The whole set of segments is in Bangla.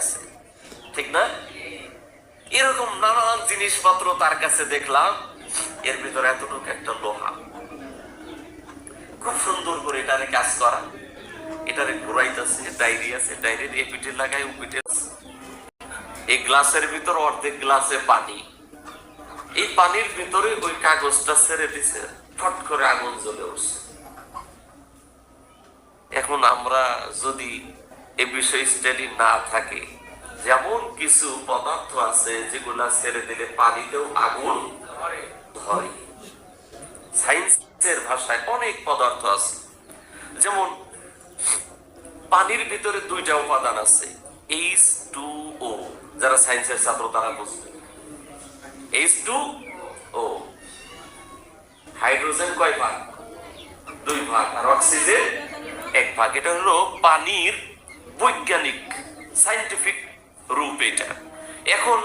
আছে। ঠিক না? এরকম নানান জিনিসপত্র তার কাছে দেখলাম। এর ভিতরে এতটুকু একটা লোহা। খুব সুন্দর করে এটারে কাজ করা। এটারে ঘুরাইতেছে ডায়েরি আছে ডায়েরি দিয়ে পিঠে লাগাই ও পিঠে এই গ্লাসের ভিতর অর্ধেক গ্লাসে পানি। এই পানির ভিতরে ওই কাগজটা ছেড়ে দিছে, ফট করে আগুন জ্বলে উঠছে। এখন আমরা যদি এ বিষয়ে স্টাডি না থাকে। যেমন কিছু পদার্থ আছে যেগুলা ছেড়ে দিলে পানিতেও আগুন ধরে। সায়েন্সের ভাষায় অনেক পদার্থ আছে। যেমন পানির ভিতরে দুইটা উপাদান আছে এইচ টু ও যারা সায়েন্সের ছাত্র, তারা বুঝবে। এইচ টু ও হাইড্রোজেন কয় ভাগ? দুই ভাগ। আর অক্সিজেন এক ভাগ। এটা হলো পানির বৈজ্ঞানিক সাইন্টিফিক রূপ এটা। এখন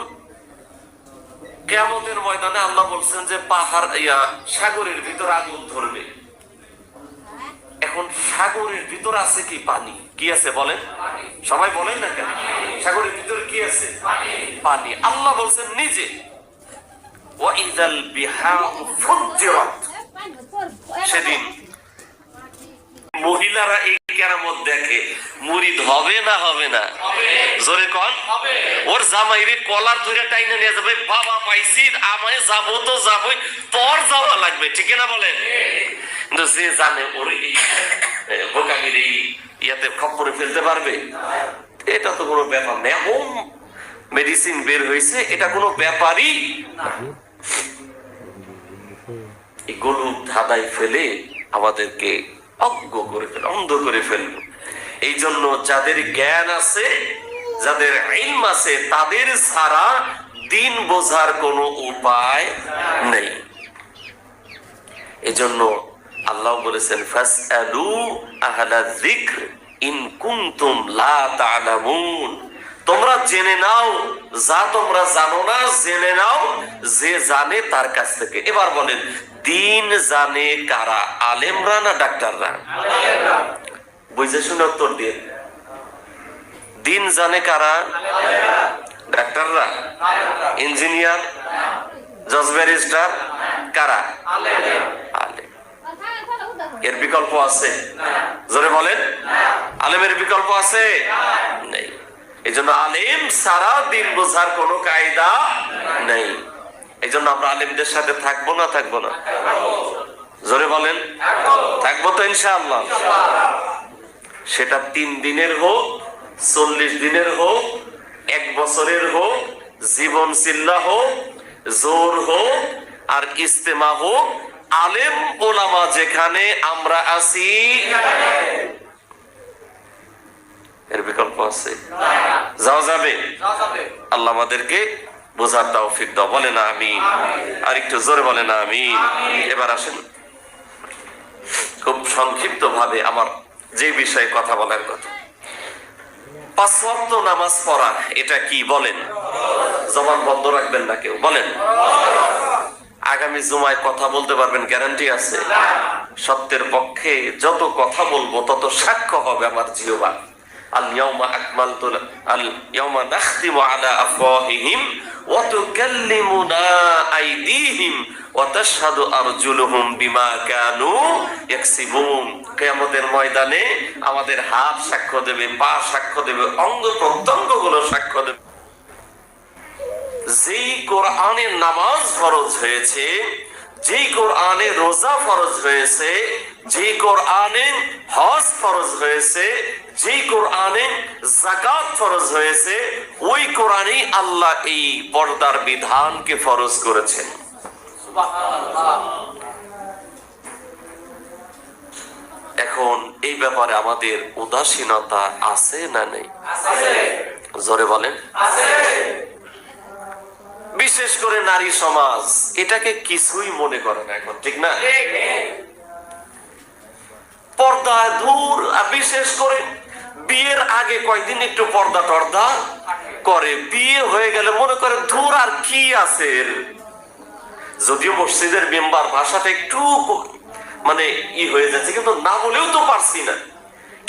কেয়ামতের ময়দানে আল্লাহ বলছেন যে পাহাড়, ইয়া, সাগরের ভিতর আগুন ধরবে। এখন সাগরের ভিতর আছে কি পানি? কি আছে বলেন? সবাই বলেন না কেন? সাগরের ভিতরে কি আছে? পানি। আল্লাহ বলছেন নিজে। সেদিন মহিলারা এই কেরামত দেখে মুরিদ হবে না হবে না? জোরে কন। ওর জামাইরে কলার ধরে টাইনে নিয়ে যাবে। বাবা পাইছি আমায় যাব তো যাবই তোর যাওয়া লাগবে ঠিক না বলেন? কিন্তু যে জানে ওর এই বোকামির এই ইয়াতে খপ্পরে ফেলতে পারবে এটা তো কোনো ব্যাপার নেই এমন মেডিসিন বের হয়েছে এটা কোনো ব্যাপারই। এই গলুক ধাঁধায় ফেলে আমাদেরকে অজ্ঞ করে ফেলে, অন্ধ করে ফেলবে এই জন্য যাদের জ্ঞান আছে, যাদের ইলম আছে, তাদের ছাড়া দিন বোঝার কোনো উপায় নেই। এজন্য আল্লাহ বলেছেন, ফাসআলু আহলা যিকর, ইন কুনতুম লা তা'লামুন। তোমরা জেনে নাও, যা তোমরা জানো না, জেনে নাও, যে জানে তার কাছ থেকে। এবার বলেন, দিন জানে কারা? আলেমরা না ডাক্তাররা? বুঝে শুনে উত্তর দিয়ে। দিন জানে কারা? ডাক্তাররা। ইঞ্জিনিয়ার? জজ ব্যারিস্টার? কারা? এর বিকল্প আছে। জোরে বলেন। আলেমের বিকল্প আছে? এই জন্য আলেম সারা দিন বোঝার কোনো কায়দা নেই। এই জন্য আমরা আলেমদের সাথে থাকব না থাকব না? জোরে বলেন? থাকব তো ইনশাআল্লাহ। সেটা তিন দিনের হোক, চল্লিশ দিনের হোক, এক বছরের হোক, জীবন চিল্লা হোক, জোর হোক, আর ইস্তেমা হোক, আলেম ওলামা যেখানে আমরা আছি এর বিকল্প আছে। যাওয়া যাবে। আল্লাহ আমাদেরকে বোঝার তৌফিক দাও বলে না আমি আর একটু জোরে বলে না আমি এবার আসেন। খুব সংক্ষিপ্ত ভাবে আমার যে বিষয়ে কথা বলার কথা। পাঁচ ওয়াক্ত নামাজ পড়া, এটা কি বলেন? জবান বন্ধ রাখবেন না কেউ, বলেন। আগামী জুমায় কথা বলতে পারবেন, গ্যারান্টি আছে? সত্যের পক্ষে যত কথা বলব, তত সাক্ষ্য হবে আমার জিওবা ময়দানে আমাদের হাত সাক্ষ্য দেবে, পা সাক্ষ্য দেবে, অঙ্গ প্রত্যঙ্গগুলো সাক্ষ্য দেবে। যেই কোরআনে নামাজ ফরজ হয়েছে, যেই কোরআনে রোজা ফরজ হয়েছে যে কোরআনে হজ ফরজ হয়েছে যেই কোরআনে জাকাত ফরজ হয়েছে, ওই কোরআনেই আল্লাহ এই পর্দার বিধানকে ফরজ করেছেন। এখন এই ব্যাপারে আমাদের উদাসীনতা আছে না নেই? জোরে বলেন। বিশেষ করে নারী সমাজ, এটাকে কিছুই মনে করে না এখন, ঠিক না? পর্দায় দূর বিশেষ করে বিয়ের আগে কয়দিন একটু পর্দা টর্দা করে। বিয়ে হয়ে গেলে মনে করে ধুর আর কি আছে? যদিও মসজিদের মেম্বার ভাষাটা একটু মানে ই হয়ে যাচ্ছে, কিন্তু না বলেও তো পারছি না।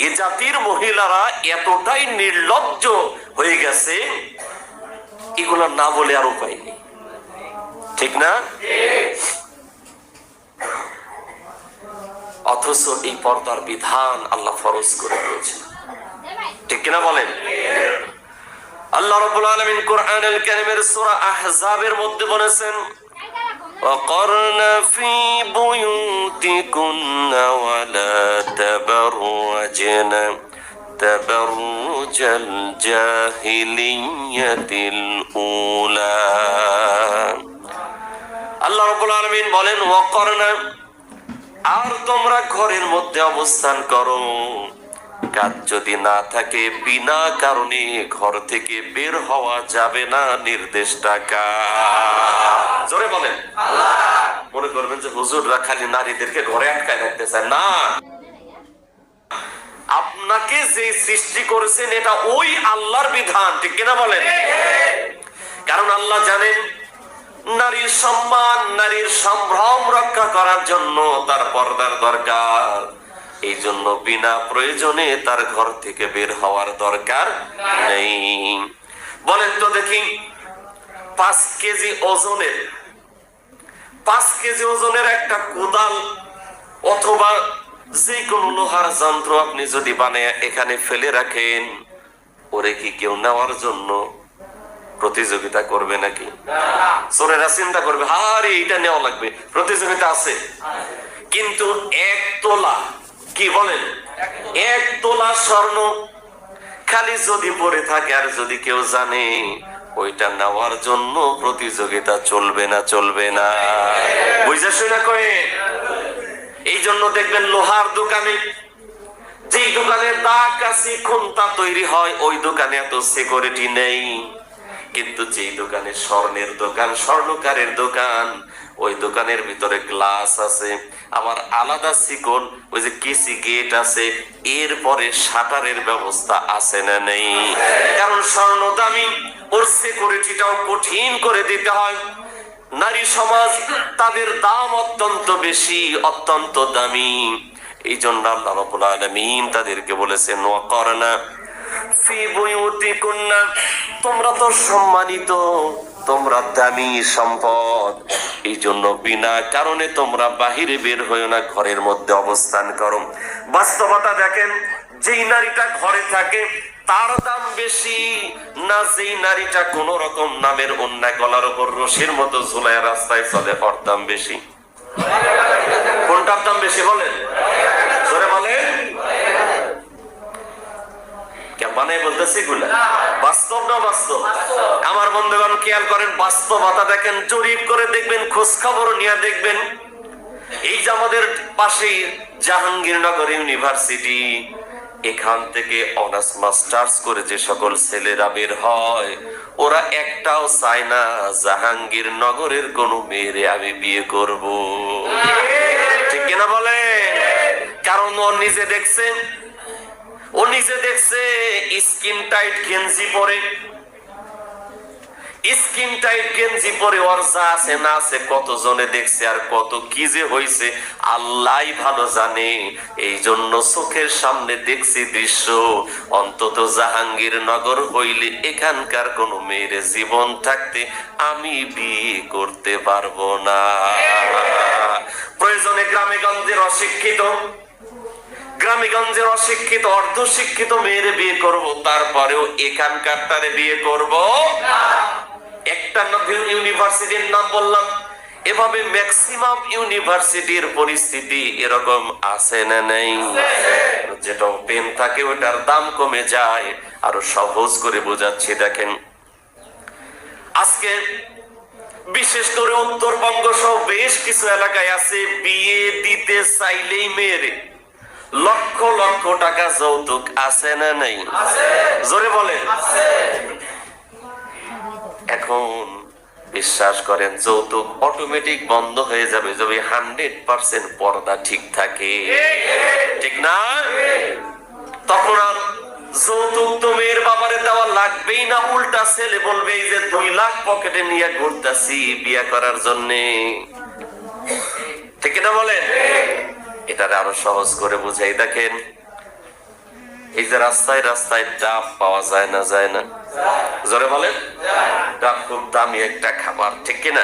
এ জাতির মহিলারা এতটাই নির্লজ্জ হয়ে গেছে, এগুলো না বলে আর উপায় নেই। ঠিক না? অথচ এই পর্দার বিধান আল্লাহ ফরজ করে দিয়েছেন। ঠিক কিনা বলেন আল্লাহ রাব্বুল আলামিন কোরআনুল কারীমের সূরা আহজাবের মধ্যে বলেছেন وقرن في بيوتكن ولا تبرجن تبرج الجاهلية الأولى আল্লাহ রাব্বুল আলামিন বলেন ওয়াকরনা আর তোমরা ঘরের মধ্যে অবস্থান করো কাজ যদি না থাকে, বিনা কারণে ঘর থেকে বের হওয়া যাবে না নির্দেশ টাকা জোরে বলেন। মনে করবেন যে হুজুররা খালি নারীদেরকে ঘরে আটকায় রাখতে চায়। না। আপনাকে যে সৃষ্টি করেছেন, এটা ওই আল্লাহর বিধান, ঠিক কিনা বলেন? কারণ আল্লাহ জানেন, নারীর সম্মান, নারীর সম্ভ্রম রক্ষা করার জন্য তার পর্দার দরকার। এই জন্য বিনা প্রয়োজনে তার ঘর থেকে বের হওয়ার দরকার নেই। বলেন তো দেখি, পাঁচ কেজি ওজনের, পাঁচ কেজি ওজনের একটা কোদাল অথবা যে কোনো লোহার যন্ত্র আপনি যদি বানিয়ে এখানে ফেলে রাখেন, ওরে কি কেউ নেওয়ার জন্য প্রতিযোগিতা করবে নাকি? সোরেরা চিন্তা করবে, হারে এইটা নেওয়া লাগবে, প্রতিযোগিতা আছে। কিন্তু এক তোলা কি বলেন? এক তোলা স্বর্ণ খালি যদি পড়ে থাকে, আর যদি কেউ জানে, ওইটা নেওয়ার জন্য প্রতিযোগিতা চলবে না চলবে না। বুঝে শুনে কয়ে, এই জন্য দেখবেন লোহার দোকানে, যেই দোকানে দাগ কাছি খুন্তা তৈরি হয়, ওই দোকানে এত সিকিউরিটি নেই। কিন্তু যেই দোকানে স্বর্ণের দোকান, স্বর্ণকারের দোকান, ওই দোকানের ভিতরে গ্লাস আছে আমার আলাদা সিকন ওই যে কিসি গেট আছে, এরপরে শাটারের ব্যবস্থা আছে না নেই? কারণ স্বর্ণ দামি, ওর সিকিউরিটিটাও কঠিন করে দিতে হয়। নারী সমাজ, তাদের দাম অত্যন্ত বেশি, অত্যন্ত দামি। এই জন্য আল্লাহ রাব্বুল আলামিন তাদেরকে বলেছেন ওয়াকরনা ফি বুয়ুতিকুন্না তোমরা তো সম্মানিত, তোমরা দামি সম্পদ। এই জন্য বিনা কারণে তোমরা বাহিরে বের হয়েও না, ঘরের মধ্যে অবস্থান করো। বাস্তবতা দেখেন, যেই নারীটা ঘরে থাকে, তার দাম বেশি। না যেই নারীটা কোন রকম নামের অন্যায় গলার উপর রশির মতো ঝুলায় রাস্তায় চলে, ওর দাম বেশি। কোনটার দাম বেশি বলেন ধরে বলেন বানাই বলতেছি গুলা বাস্তব না বাস্তব। আমার বন্ধুগণ খেয়াল করেন বাস্তবতা দেখেন জরিপ করে দেখবেন খোঁজ খবর নিয়ে দেখবেন। এই যে আমাদের পাশেই জাহাঙ্গীরনগর ইউনিভার্সিটি এখান থেকে অনার্স মাস্টার্স করে যে সকল ছেলেরা বের হয় ওরা একটাও চায় না জাহাঙ্গীর নগরের কোন মেয়েরে আমি বিয়ে করব। ঠিক। কিনা বলে কারণ ও নিজে দেখছেন ও নিজে দেখছে, স্কিন টাইট গেঞ্জি পরে। স্কিন টাইট গেঞ্জি পরে ওর যা আছে না আছে কত জনে দেখছে আর কত কি যে হয়েছে আল্লাহ ভালো জানে। এই জন্য চোখের সামনে দেখছি দৃশ্য। অন্তত জাহাঙ্গীর নগর হইলে এখানকার কোন মেয়ের জীবন থাকতে আমি বিয়ে করতে পারব না। প্রয়োজনে গ্রামে গঞ্জের অশিক্ষিত গ্রামে গঞ্জের অশিক্ষিত অর্ধ শিক্ষিত মেয়েরে বিয়ে করব, তারপরেও এখানকার তারে বিয়ে করব। একটা ইউনিভার্সিটির নাম বললাম, এভাবে ম্যাক্সিমাম ইউনিভার্সিটির পরিস্থিতি এরকম আছে না নেই? যেটা পেন থাকে, ওটার দাম কমে যায়। আরও সহজ করে বোঝাচ্ছি, দেখেন। আজকে বিশেষ করে উত্তরবঙ্গ সহ বেশ কিছু এলাকায় আছে, বিয়ে দিতে চাইলেই মেয়েরে লক্ষ লক্ষ টাকা যৌতুক আছে না নেই? জোরে বলেন। এখন বিশ্বাস করেন যৌতুক অটোমেটিক বন্ধ হয়ে যাবে যদি হান্ড্রেড পার্সেন্ট পর্দা ঠিক থাকে। ঠিক না? তখন আর যৌতুক তো মেয়ের বাবারে দেওয়া লাগবেই না উল্টা ছেলে বলবে এই যে দুই লাখ পকেটে নিয়ে ঘুরতেছি বিয়া করার জন্যে। ঠিক না বলেন? এটা আরও সহজ করে বুঝাই দেখেন। এই যে রাস্তায় রাস্তায় ডাব পাওয়া যায় না যায় না? জোরে বলেন? ডাব খুব দামি একটা খাবার ঠিক কিনা?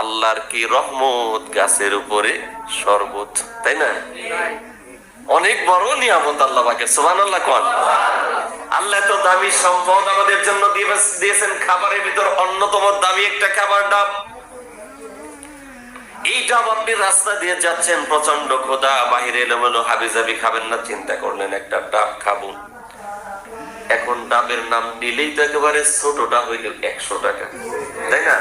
আল্লাহর কি রহমত গাছের উপরে শরবত, তাই না? অনেক বড় নিয়ামত আল্লাহ পাকে সোমান আল্লাহ কন? আল্লাহ তো দামি সম্পদ আমাদের জন্য দিয়েছেন খাবারের ভিতর অন্যতম দামি একটা খাবার ডাব। এই ডাব আপনি রাস্তা দিয়ে যাচ্ছেন প্রচণ্ড খোদা বাহিরে এলোমেলো হাবিজাবি খাবেন না, চিন্তা করলেন, একটা ডাব খাব। এখন ডাবের নাম নিলেই তো একেবারে ছোট ডাব হইল একশো টাকা। তাই না?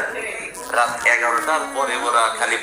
রাত এগারোটার পরে ওরা খালি